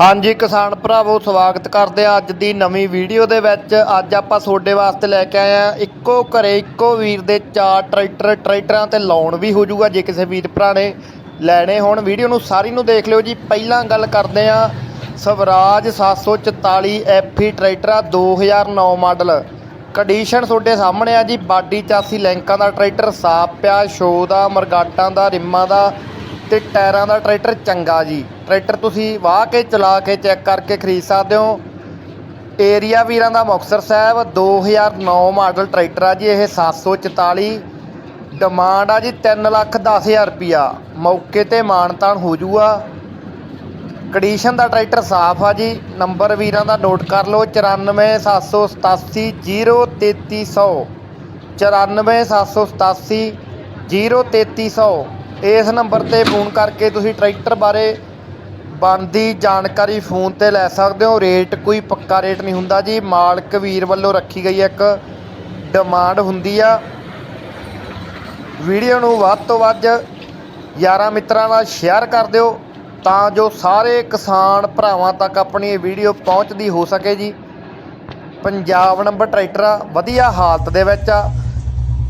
ਹਾਂਜੀ ਕਿਸਾਨ ਭਰਾਵੋ, ਸਵਾਗਤ ਕਰਦੇ ਆ ਅੱਜ ਦੀ ਨਵੀਂ ਵੀਡੀਓ ਦੇ ਵਿੱਚ। ਅੱਜ ਆਪਾਂ ਤੁਹਾਡੇ ਵਾਸਤੇ ਲੈ ਕੇ ਆਏ ਆ ਇੱਕੋ ਘਰੇ ਇੱਕੋ ਵੀਰ ਦੇ ਚਾਰ ਟਰੈਕਟਰ, ਟਰੈਕਟਰਾਂ ਤੇ ਲੋਨ ਵੀ ਹੋ ਜਾਊਗਾ ਜੇ ਕਿਸੇ ਵੀਰ ਭਰਾ ਨੇ ਲੈਣੇ ਹੋਣ। ਵੀਡੀਓ ਨੂੰ ਸਾਰੀ ਨੂੰ ਦੇਖ ਲਿਓ ਜੀ। ਪਹਿਲਾਂ ਗੱਲ ਕਰਦੇ ਆ ਸਵਰਾਜ 744 ਐਫੀ ਟਰੈਕਟਰ ਆ 2009 ਮਾਡਲ। ਕੰਡੀਸ਼ਨ ਤੁਹਾਡੇ ਸਾਹਮਣੇ ਆ ਜੀ। ਬਾਡੀ ਚਾਸੀ ਲੈਂਕਾਂ ਦਾ ਟਰੈਕਟਰ, ਸਾਫ਼ ਪਿਆ ਸ਼ੋ ਦਾ, ਮਰਗਾਟਾਂ ਦਾ, ਰਿੰਮਾਂ ਦਾ ਤੇ ਟਾਇਰਾਂ ਦਾ ਟਰੈਕਟਰ ਚੰਗਾ ਜੀ। ਟਰੈਕਟਰ ਤੁਸੀਂ ਵਾਹ ਕੇ ਚਲਾ ਕੇ ਚੈੱਕ ਕਰਕੇ ਖਰੀਦ ਸਕਦੇ ਹੋ। ਏਰੀਆ ਵੀਰਾਂ ਦਾ ਮੁਕਤਸਰ ਸਾਹਿਬ 2009 ਮਾਡਲ ਟਰੈਕਟਰ ਆ ਜੀ, ਇਹ 744 ਡਿਮਾਂਡ ਆ ਜੀ 3 ਲੱਖ 10000 ਰੁਪਿਆ ਮੌਕੇ ਤੇ ਮਾਨਤਾਨ ਹੋ ਜੂਗਾ। ਕੰਡੀਸ਼ਨ ਦਾ ਟਰੈਕਟਰ ਸਾਫ਼ ਆ ਜੀ। ਨੰਬਰ ਵੀਰਾਂ ਦਾ ਨੋਟ ਕਰ ਲਓ 94787 03300 94787 03300 ਇਸ ਨੰਬਰ ਤੇ ਫੋਨ ਕਰਕੇ ਤੁਸੀਂ ਟਰੈਕਟਰ ਬਾਰੇ ਬਣਦੀ ਜਾਣਕਾਰੀ ਫੋਨ ਤੇ ਲੈ ਸਕਦੇ ਹੋ। ਰੇਟ ਕੋਈ ਪੱਕਾ ਰੇਟ ਨਹੀਂ ਹੁੰਦਾ ਜੀ। ਮਾਲਕ ਵੀਰ ਵੱਲੋਂ ਰੱਖੀ ਗਈ ਇੱਕ ਡਿਮਾਂਡ ਹੁੰਦੀ ਆ। ਵੀਡੀਓ ਨੂੰ ਵੱਧ ਤੋਂ ਵੱਧ ਯਾਰਾਂ ਮਿੱਤਰਾਂ ਨਾਲ ਸ਼ੇਅਰ ਕਰ ਦਿਓ ਤਾਂ ਜੋ ਸਾਰੇ ਕਿਸਾਨ ਭਰਾਵਾਂ ਤੱਕ ਆਪਣੀ ਇਹ ਵੀਡੀਓ ਪਹੁੰਚਦੀ ਹੋ ਸਕੇ ਜੀ। ਪੰਜਾਬ ਨੰਬਰ ਟਰੈਕਟਰ ਆ। ਵਧੀਆ ਹਾਲਤ ਦੇ ਵਿੱਚ ਆ।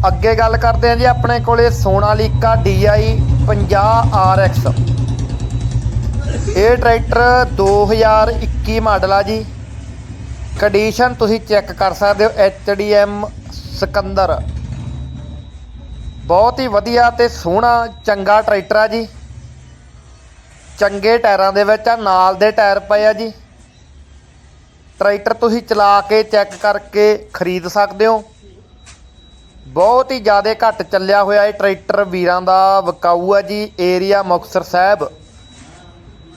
ਅੱਗੇ ਗੱਲ ਕਰਦੇ ਹਾਂ ਜੀ। ਆਪਣੇ ਕੋਲੇ ਸੋਨਾਲੀਕਾ DI 50 RX ਇਹ ਟਰੈਕਟਰ 2021 ਮਾਡਲ ਆ ਜੀ। ਕੰਡੀਸ਼ਨ ਤੁਸੀਂ ਚੈੱਕ ਕਰ ਸਕਦੇ ਹੋ HDM ਸਿਕੰਦਰ। ਬਹੁਤ ਹੀ ਵਧੀਆ ਤੇ ਸੋਹਣਾ, ਚੰਗਾ ਟਰੈਕਟਰ ਆ ਜੀ। ਚੰਗੇ ਟਾਇਰਾਂ ਦੇ ਵਿੱਚ ਆ, ਨਾਲ ਦੇ ਟਾਇਰ ਪਏ ਆ ਜੀ। ਟਰੈਕਟਰ ਤੁਸੀਂ ਚਲਾ ਕੇ ਚੈੱਕ ਕਰਕੇ ਖਰੀਦ ਸਕਦੇ ਹੋ। ਬਹੁਤ ਹੀ ਜ਼ਿਆਦਾ ਘੱਟ ਚੱਲਿਆ ਹੋਇਆ ਇਹ ਟਰੈਕਟਰ ਵੀਰਾਂ ਦਾ, ਵਕਾਊ ਆ ਜੀ ਏਰੀਆ ਮੁਕਤਸਰ ਸਾਹਿਬ।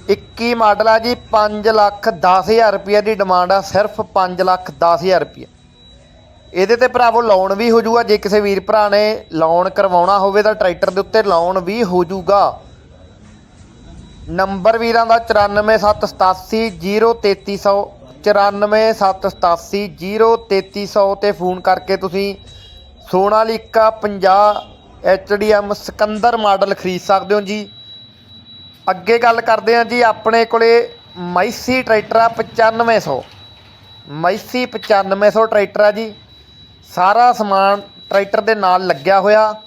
21 ਮਾਡਲ ਆ ਜੀ 5 ਲੱਖ 10000 ਰੁਪਏ ਦੀ ਡਿਮਾਂਡ ਆ, ਸਿਰਫ 5 ਲੱਖ 10000 ਰੁਪਏ ਇਹਦੇ ਤੇ ਭਰਾਵੋ ਲੋਨ ਵੀ ਹੋ ਜਾਊਗਾ, ਜੇ ਕਿਸੇ ਵੀਰ ਭਰਾ ਨੇ ਲੋਨ ਕਰਵਾਉਣਾ ਹੋਵੇ ਤਾਂ ਟਰੈਕਟਰ ਦੇ ਉੱਤੇ ਲੋਨ ਵੀ ਹੋ ਜਾਊਗਾ। ਨੰਬਰ ਵੀਰਾਂ ਦਾ 94787 03300 94787 03300 ਤੇ ਫੋਨ ਕਰਕੇ ਤੁਸੀਂ ਸੋਨਾਲੀਕਾ 50 HDM ਸਿਕੰਦਰ ਮਾਡਲ ਖਰੀਦ ਸਕਦੇ ਹੋ ਜੀ। ਅੱਗੇ ਗੱਲ ਕਰਦੇ ਹਾਂ ਜੀ ਆਪਣੇ ਕੋਲੇ ਮੈਸੀ ਟਰੈਕਟਰ ਆ 9500 ਮੈਸੀ 9500 ਟਰੈਕਟਰ ਆ ਜੀ। ਸਾਰਾ ਸਮਾਨ ਟਰੈਕਟਰ ਦੇ ਨਾਲ ਲੱਗਿਆ ਹੋਇਆ।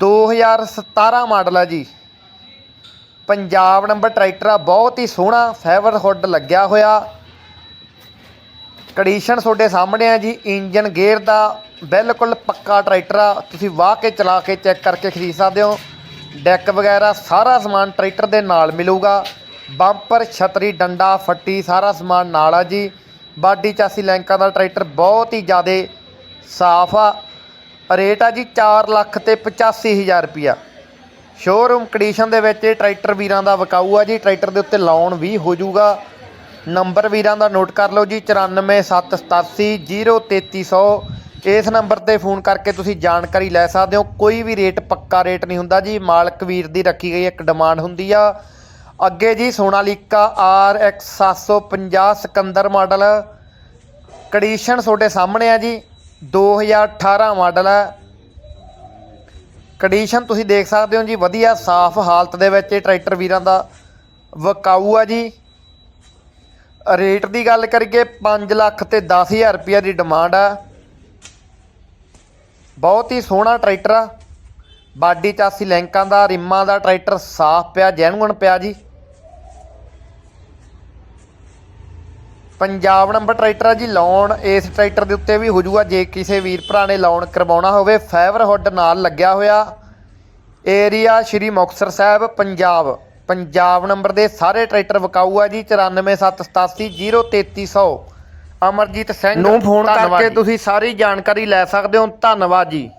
2017 ਮਾਡਲ ਆ ਜੀ। ਪੰਜਾਬ ਨੰਬਰ ਟਰੈਕਟਰ ਆ, ਬਹੁਤ ਹੀ ਸੋਹਣਾ ਫਾਈਬਰ ਹੁੱਡ ਲੱਗਿਆ ਹੋਇਆ। ਕੰਡੀਸ਼ਨ ਤੁਹਾਡੇ ਸਾਹਮਣੇ ਆ ਜੀ, ਇੰਜਨ ਗੇਅਰ ਦਾ ਬਿਲਕੁਲ ਪੱਕਾ ਟਰੈਕਟਰ ਆ। ਤੁਸੀਂ ਵਾਹ ਕੇ ਚਲਾ ਕੇ ਚੈੱਕ ਕਰਕੇ ਖਰੀਦ ਸਕਦੇ ਹੋ। ਡੈਕ ਵਗੈਰਾ ਸਾਰਾ ਸਮਾਨ ਟਰੈਕਟਰ ਦੇ ਨਾਲ ਮਿਲੂਗਾ। ਬੰਪਰ, ਛਤਰੀ, ਡੰਡਾ, ਫੱਟੀ, ਸਾਰਾ ਸਮਾਨ ਨਾਲ ਆ ਜੀ। ਬਾਡੀ ਚਾਸੀ ਲੈਂਕਾਂ ਦਾ ਟਰੈਕਟਰ ਬਹੁਤ ਹੀ ਜ਼ਿਆਦਾ ਸਾਫ਼ ਆ। ਰੇਟ ਆ ਜੀ 4 ਲੱਖ ਤੇ 85000 ਰੁਪਿਆ ਸ਼ੋਰੂਮ ਕੰਡੀਸ਼ਨ ਦੇ ਵਿੱਚ ਇਹ ਟਰੈਕਟਰ ਵੀਰਾਂ ਦਾ ਵਿਕਾਊ ਆ ਜੀ। ਟਰੈਕਟਰ ਦੇ ਉੱਤੇ ਲਾਉਣ ਵੀ ਹੋ ਜਾਊਗਾ। ਨੰਬਰ ਵੀਰਾਂ ਦਾ ਨੋਟ ਕਰ ਲਓ ਜੀ 9478803300 ਇਸ ਨੰਬਰ ਤੇ ਫੋਨ ਕਰਕੇ ਤੁਸੀਂ ਜਾਣਕਾਰੀ ਲੈ ਸਕਦੇ ਹੋ। ਕੋਈ ਵੀ ਰੇਟ, ਪੱਕਾ ਰੇਟ ਨਹੀਂ ਹੁੰਦਾ ਜੀ। ਮਾਲਕ ਵੀਰ ਦੀ ਰੱਖੀ ਗਈ ਇੱਕ ਡਿਮਾਂਡ ਹੁੰਦੀ ਆ। ਅੱਗੇ ਜੀ Sonalika RX 750 Sikandar model. Condition ਤੁਹਾਡੇ ਸਾਹਮਣੇ ਆ ਜੀ। 2018 ਮਾਡਲ ਹੈ ਕੰਡੀਸ਼ਨ ਤੁਸੀਂ ਦੇਖ ਸਕਦੇ ਹੋ ਜੀ। ਵਧੀਆ ਸਾਫ਼ ਹਾਲਤ ਦੇ ਵਿੱਚ ਇਹ ਟਰੈਕਟਰ ਵੀਰਾਂ ਦਾ ਵਕਾਊ ਆ ਜੀ। ਰੇਟ ਦੀ ਗੱਲ ਕਰੀਏ 5 ਲੱਖ ਤੇ 10000 ਰੁਪਏ ਦੀ ਡਿਮਾਂਡ ਆ। ਬਹੁਤ ਹੀ ਸੋਹਣਾ ਟਰੈਕਟਰ ਆ। ਬਾਡੀ ਚਾਸੀ ਲੈਂਕਾਂ ਦਾ, ਰਿੰਮਾਂ ਦਾ ਟਰੈਕਟਰ ਸਾਫ਼ ਪਿਆ, ਜੈਨੂਅਨ ਪਿਆ ਜੀ। ਪੰਜਾਬ ਨੰਬਰ ਟਰੈਕਟਰ ਆ ਜੀ ਲੋਨ ਇਸ ਟਰੈਕਟਰ ਦੇ ਉੱਤੇ ਵੀ ਹੋ ਜਾਊਗਾ ਜੇ ਕਿਸੇ ਵੀਰ ਭਰਾ ਨੇ ਲੋਨ ਕਰਵਾਉਣਾ ਹੋਵੇ, ਫਾਈਬਰ ਹੁੱਡ ਨਾਲ ਲੱਗਿਆ ਹੋਇਆ। ਏਰੀਆ ਸ਼੍ਰੀ ਮੁਕਤਸਰ ਸਾਹਿਬ, ਪੰਜਾਬ। ਪੰਜਾਬ ਨੰਬਰ ਦੇ ਸਾਰੇ ਟਰੈਕਟਰ ਵਿਕਾਊ ਆ ਜੀ 9478803300 ਅਮਰਜੀਤ ਸਿੰਘ ਨੂੰ ਫੋਨ ਕਰਕੇ ਤੁਸੀਂ ਸਾਰੀ ਜਾਣਕਾਰੀ ਲੈ ਸਕਦੇ ਹੋ। ਧੰਨਵਾਦ ਜੀ।